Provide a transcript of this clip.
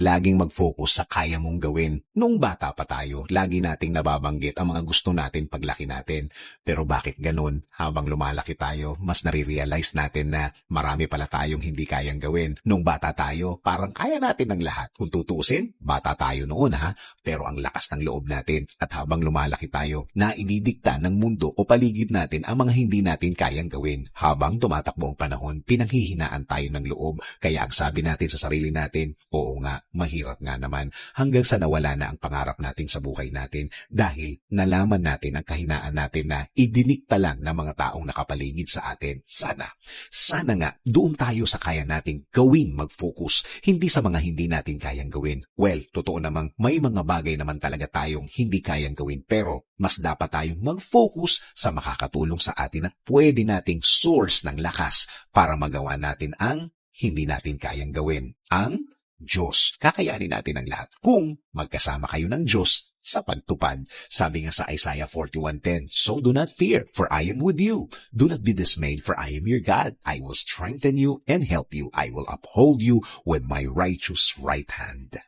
laging mag-focus sa kaya mong gawin. Nung bata pa tayo, lagi nating nababanggit ang mga gusto natin paglaki natin. Pero bakit ganun? Habang lumalaki tayo, mas nare-realize natin na marami pala tayong hindi kayang gawin. Nung bata tayo, parang kaya natin ng lahat. Kung tutusin, bata tayo noon ha, pero ang lakas ng loob natin. At habang lumalaki tayo, naididikta ng mundo o paligid natin ang mga hindi natin kayang gawin. Habang tumatakbo ang panahon, pinanghihinaan tayo ng loob. Kaya ang sabi natin sa sarili natin, oo nga, mahirap nga naman hanggang sa nawala na ang pangarap natin sa buhay natin dahil nalaman natin ang kahinaan natin na idinikta lang ng mga taong nakapaligid sa atin. Sana, sana nga doon tayo sa kaya nating gawin mag-focus, hindi sa mga hindi natin kayang gawin. Well, totoo namang may mga bagay naman talaga tayong hindi kayang gawin pero mas dapat tayong mag-focus sa makakatulong sa atin at pwede nating source ng lakas para magawa natin ang hindi natin kayang gawin. Ang Diyos. Kakayanin natin ang lahat kung magkasama kayo ng Diyos sa pagtupad. Sabi nga sa Isaiah 41.10, So do not fear, for I am with you. Do not be dismayed, for I am your God. I will strengthen you and help you. I will uphold you with my righteous right hand.